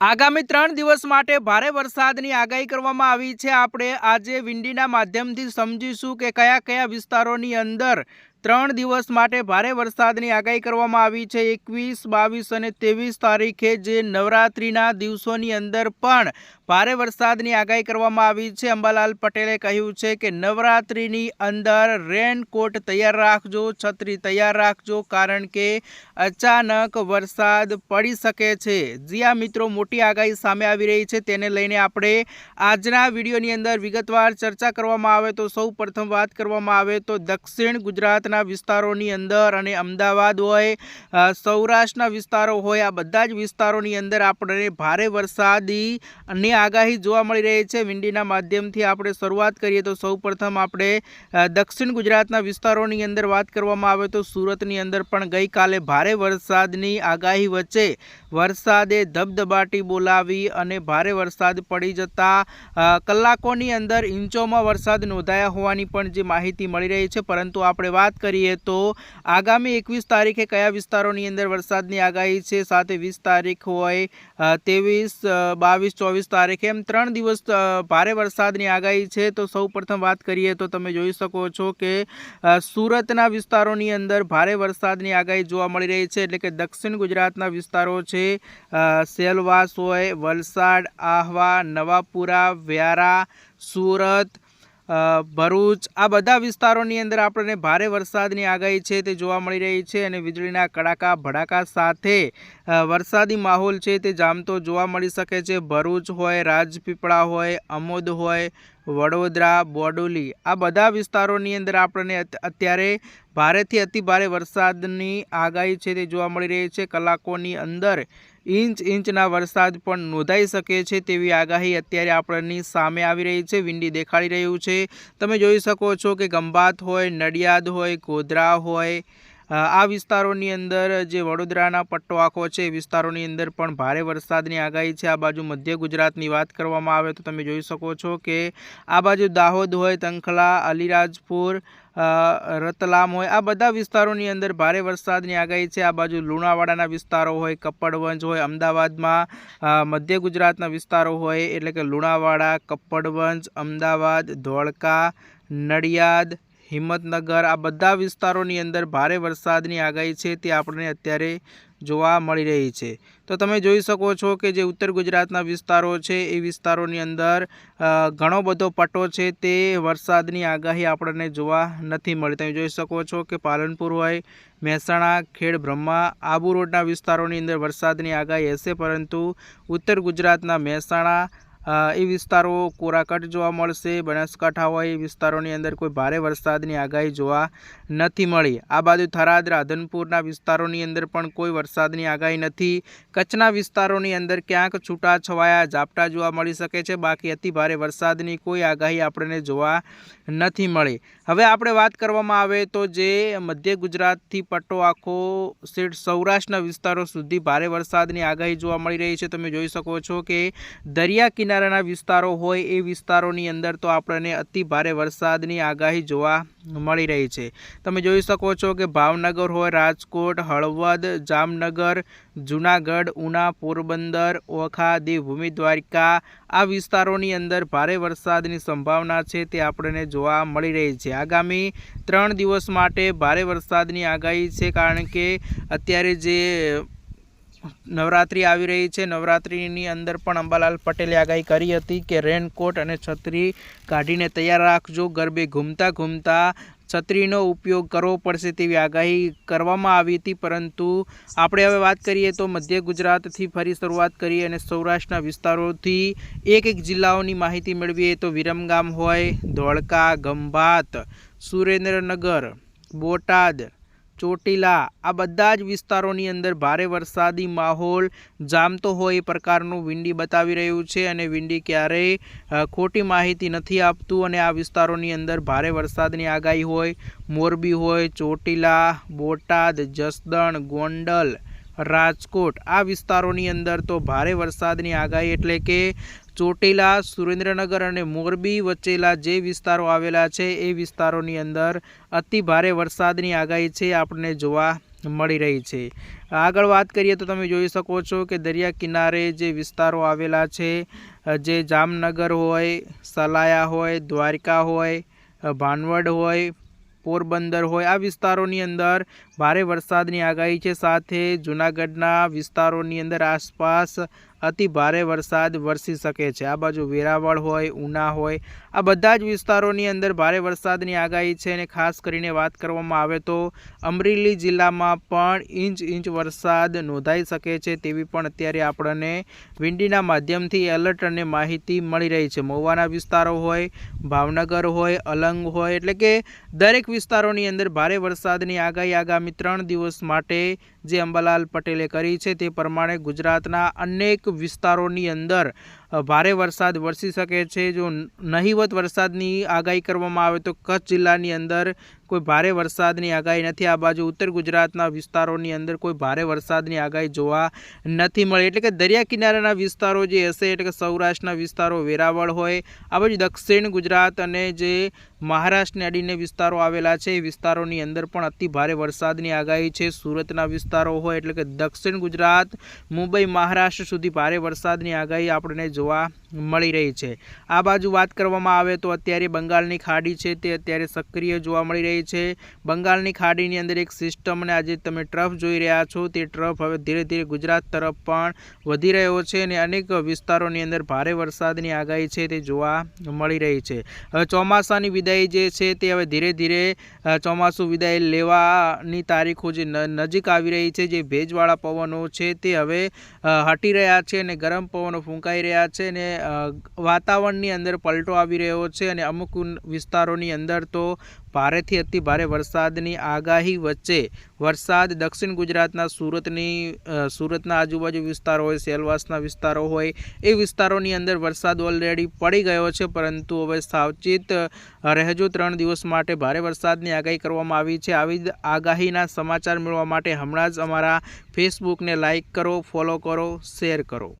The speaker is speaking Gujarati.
આગામી ત્રણ દિવસ માટે ભારે વરસાદની આગાહી કરવામાં આવી છે. આપણે આજે વિંડીના માધ્યમથી સમજીશું કે કયા કયા વિસ્તારોની અંદર ત્રણ દિવસ માટે ભારે વરસાદની આગાહી કરવામાં આવી છે. એકવીસ, બાવીસ અને ત્રેવીસ તારીખે જે નવરાત્રિના દિવસોની અંદર પણ ભારે વરસાદની આગાહી કરવામાં આવી છે. અંબાલાલ પટેલે કહ્યું છે કે નવરાત્રિની અંદર રેનકોટ તૈયાર રાખજો, છત્રી તૈયાર રાખજો કારણ કે અચાનક વરસાદ પડી શકે છે. જ્યાં મિત્રો, મોટી આગાહી સામે આવી રહી છે. તેને લઈને આપણે આજના વિડીયોની અંદર વિગતવાર ચર્ચા કરવામાં આવે તો સૌ વાત કરવામાં આવે તો દક્ષિણ ગુજરાતના વિસ્તારોની અંદર અને અમદાવાદ હોય સૌરાષ્ટ્રના વિસ્તારો હોય, આ બધા જ વિસ્તારોની અંદર આપણે ભારે વરસાદી ની આગાહી જોવા મળી રહી છે. વિંડીના માધ્યમથી આપણે શરૂઆત કરીએ તો સૌપ્રથમ આપણે દક્ષિણ ગુજરાતના વિસ્તારોની અંદર વાત કરવામાં આવે તો સુરતની અંદર પણ ગઈકાલે ભારે વરસાદની આગાહી વચ્ચે વરસાદે ધબધબાટી બોલાવી અને ભારે વરસાદ પડી જતા કલાકોની અંદર ઇંચોમાં વરસાદ નોંધાયા હોવાની પણ જે માહિતી મળી રહી છે. પરંતુ આપણે વાત કરીએ તો આગામી એકવીસ તારીખે કયા વિસ્તારોની અંદર વરસાદની આગાહી છે? સાથે વીસ તારીખ હોય ત્રેવીસ બાવીસ, ચોવીસ તારીખે એમ ત્રણ દિવસ ભારે વરસાદની આગાહી છે. તો સૌ વાત કરીએ તો તમે જોઈ શકો છો કે સુરતના વિસ્તારોની અંદર ભારે વરસાદની આગાહી જોવા મળી રહી છે. એટલે કે દક્ષિણ ગુજરાતના વિસ્તારો છે સેલવાસ હોય, વલસાડ, આહવા, નવાપુરા, વ્યારા, સુરત ભરૂચ, આ બધા વિસ્તારોની અંદર આપણને ભારે વરસાદની આગાહી છે તે જોવા મળી રહી છે અને વીજળીના કડાકા, ભડાકા સાથે વરસાદી માહોલ છે તે જામતો જોવા મળી શકે છે. ભરૂચ હોય, રાજપીપળા હોય, અમોદ હોય, વડોદરા, બોડોલી, આ બધા વિસ્તારોની અંદર આપણને અત્યારે ભારેથી અતિ ભારે વરસાદની આગાહી છે તે જોવા મળી રહી છે. કલાકોની અંદર ઇંચ ઇંચના વરસાદ પણ નોંધાઈ શકે છે તેવી આગાહી અત્યારે આપણની સામે આવી રહી છે, વિંડી દેખાડી રહ્યું છે. તમે જોઈ શકો છો કે ગંભાત હોય, નડિયાદ હોય, ગોધરા હોય આ વિસ્તારોની અંદર જે વડોદરાના પટ્ટો આખો છે, એ વિસ્તારોની અંદર પણ ભારે વરસાદની આગાહી છે. આ બાજુ મધ્ય ગુજરાતની વાત કરવામાં આવે તો તમે જોઈ શકો છો કે આ બાજુ દાહોદ હોય, તંખલા, અલીરાજપુર રતલામ હોય. આ બધા વિસ્તારોની અંદર ભારે વરસાદની આગાહી છે. આ બાજુ લુણાવાડાના વિસ્તારો હોય કપ્પડવંજ હોય, અમદાવાદમાં મધ્ય ગુજરાતના વિસ્તારો હોય, એટલે કે લુણાવાડા કપ્પડવંજ અમદાવાદ, ધોળકા, નડિયાદ, હિંમતનગર, આ બધા વિસ્તારોની અંદર ભારે વરસાદની આગાહી છે. તે આપણને અત્યારે જોવા મળી રહી છે. તો તમે જોઈ શકો છો કે જે ઉત્તર ગુજરાતના વિસ્તારો છે, એ વિસ્તારોની અંદર ઘણો બધો પટ્ટો છે, તે વરસાદની આગાહી આપણને જોવા નથી મળી. તમે જોઈ શકો છો કે પાલનપુર હોય, મહેસાણા, ખેડ બ્રહ્મા, આબુ રોડના વિસ્તારોની અંદર વરસાદની આગાહી હશે, પરંતુ ઉત્તર ગુજરાતના મહેસાણા એ વિસ્તારો કોરાકટ જોવા મળશે, બનાસકાંઠા હોય, એ વિસ્તારોની અંદર કોઈ ભારે વરસાદની આગાહી જોવા નથી મળી. આ બાજુ થરાદ, રાધનપુરના વિસ્તારોની અંદર પણ કોઈ વરસાદની આગાહી નથી. કચ્છના વિસ્તારોની અંદર ક્યાંક છૂટા છવાયા ઝાપટા જોવા મળી શકે છે. બાકી અતિ ભારે વરસાદની કોઈ આગાહી આપણને જોવા નથી મળી. હવે આપણે વાત કરવામાં આવે તો જે મધ્ય ગુજરાતથી પટ્ટો આખો સેઠ સૌરાષ્ટ્રના વિસ્તારો સુધી ભારે વરસાદની આગાહી જોવા મળી રહી છે. તમે જોઈ શકો છો કે દરિયા કિનારાના વિસ્તારો હોય એ વિસ્તારોની અંદર તો આપણને અતિ ભારે વરસાદની આગાહી જોવા મળી રહી છે. તમે જોઈ શકો છો કે ભાવનગર હોય, રાજકોટ, હળવદ, જામનગર, જુનાગઢ, ઉના, પોરબંદર ઓખા દેવભૂમિ દ્વારકા આ વિસ્તારોની અંદર ભારે વરસાદની સંભાવના છે તે આપણને જોવા મળી રહી છે. આગામી ત્રણ દિવસ માટે ભારે વરસાદની આગાહી છે કારણ કે અત્યારે જે નવરાત્રિ આવી રહી છે. નવરાત્રિની અંદર પણ અંબાલાલ પટેલે આગાહી કરી હતી કે રેનકોટ અને છત્રી કાઢીને તૈયાર રાખજો. ગરબે ઘૂમતા ઘૂમતા છત્રીનો ઉપયોગ કરવો પડશે તેવી આગાહી કરવામાં આવી હતી. પરંતુ આપણે હવે વાત કરીએ તો મધ્ય ગુજરાતથી ફરી શરૂઆત કરીએ અને સૌરાષ્ટ્રના વિસ્તારોથી એક એક જિલ્લાઓની માહિતી મેળવીએ તો વિરમગામ હોય, ધોળકા, ગંભાત, સુરેન્દ્રનગર, બોટાદ ચોટીલા. આ બધા જ વિસ્તારોની અંદર ભારે વરસાદી માહોલ જામતો હોય એ પ્રકારનું વિંડી બતાવી રહ્યું છે અને વિંડી ક્યારેય ખોટી માહિતી નથી આપતું અને આ વિસ્તારોની અંદર ભારે વરસાદની આગાહી હોય. મોરબી હોય, ચોટીલા, બોટાદ, જસદણ, ગોંડલ રાજકોટ. આ વિસ્તારોની અંદર તો ભારે વરસાદની આગાહી એટલે કે ચોટીલા, સુરેન્દ્રનગર અને મોરબી વચ્ચેલા જે વિસ્તારો આવેલા છે, એ વિસ્તારોની અંદર અતિ ભારે વરસાદની આગાહી છે, આપણને જોવા મળી રહી છે. આગળ વાત કરીએ તો તમે જોઈ શકો છો કે દરિયા કિનારે જે વિસ્તારો આવેલા છે, જે જામનગર હોય, સલાયા હોય, દ્વારકા હોય, ભાનવડ હોય પોરબંદર હોય. આ વિસ્તારોની અંદર ભારે વરસાદની આગાહી છે. સાથે જૂનાગઢના વિસ્તારોની અંદર આસપાસ અતિ ભારે વરસાદ વરસી શકે છે. આ બાજુ વેરાવળ હોય, ઉના હોય, આ બધા જ વિસ્તારોની અંદર ભારે વરસાદની આગાહી છે અને ખાસ કરીને વાત કરવામાં આવે તો અમરેલી જિલ્લામાં પણ ઇંચ ઇંચ વરસાદ નોંધાઈ શકે છે તેવી પણ અત્યારે આપણને વિંડીના માધ્યમથી એલર્ટ અને માહિતી મળી રહી છે. મહુવાના વિસ્તારો હોય, ભાવનગર હોય, અલંગ હોય, એટલે કે દરેક વિસ્તારોની અંદર ભારે વરસાદની આગાહી આગામી ત્રણ દિવસ માટે જે અંબાલાલ પટેલે કરી છે તે પ્રમાણે ગુજરાતના અનેક વિસ્તારોની અંદર ભારે વરસાદ વરસી શકે છે. જો નહિવત વરસાદની આગાહી કરવામાં આવે તો કચ્છ જિલ્લાની અંદર કોઈ ભારે વરસાદની આગાહી નથી. આ બાજુ ઉત્તર ગુજરાતના વિસ્તારોની અંદર કોઈ ભારે વરસાદની આગાહી જોવા નથી મળી. એટલે કે દરિયા કિનારાના વિસ્તારો જે હશે, એટલે કે સૌરાષ્ટ્રના વિસ્તારો, વેરાવળ હોય, આ બાજુ દક્ષિણ ગુજરાત અને જે મહારાષ્ટ્રને અડીને વિસ્તારો આવેલા છે, એ વિસ્તારોની અંદર પણ અતિ ભારે વરસાદની આગાહી છે. સુરતના વિસ્તારો હોય, એટલે કે દક્ષિણ ગુજરાત, મુંબઈ, મહારાષ્ટ્ર સુધી ભારે વરસાદની આગાહી આપણને જોવા મળી રહી છે. આ બાજુ વાત કરવામાં આવે તો અત્યારે બંગાળની ખાડી છે, તે અત્યારે સક્રિય જોવા મળી રહી છે. બંગાળની ખાડીની અંદર એક સિસ્ટમને આજે તમે ટ્રફ જોઈ રહ્યા છો. તે ટ્રફ હવે ધીરે ધીરે ગુજરાત તરફ પણ વધી રહ્યો છે અને અનેક વિસ્તારોની અંદર ભારે વરસાદની આગાહી છે તે જોવા મળી રહી છે. ચોમાસાની વિદાય જે છે તે હવે ધીરે ધીરે ચોમાસું વિદાય લેવાની તારીખો જે નજીક આવી રહી છે, જે ભેજવાળા પવનો છે તે હવે હટી રહ્યા છે અને ગરમ પવનો ફૂંકાઈ રહ્યા છે અને વાતાવરણની અંદર પલટો આવી રહ્યો છે અને અમુક વિસ્તારોની અંદર તો ભારેથી અતિ ભારે વરસાદની આગાહી વચ્ચે વરસાદ દક્ષિણ ગુજરાતના સુરતની સુરતના આજુબાજુ વિસ્તારો હોય, સેલવાસના વિસ્તારો હોય, એ વિસ્તારોની અંદર વરસાદ ઓલરેડી પડી ગયો છે. પરંતુ હવે સાવચેત રહેજો. ત્રણ દિવસ માટે ભારે વરસાદની આગાહી કરવામાં આવી છે. આવી આગાહીના સમાચાર મેળવવા માટે હમણાં જ અમારા ફેસબુકને લાઇક કરો ફોલો કરો શેર કરો.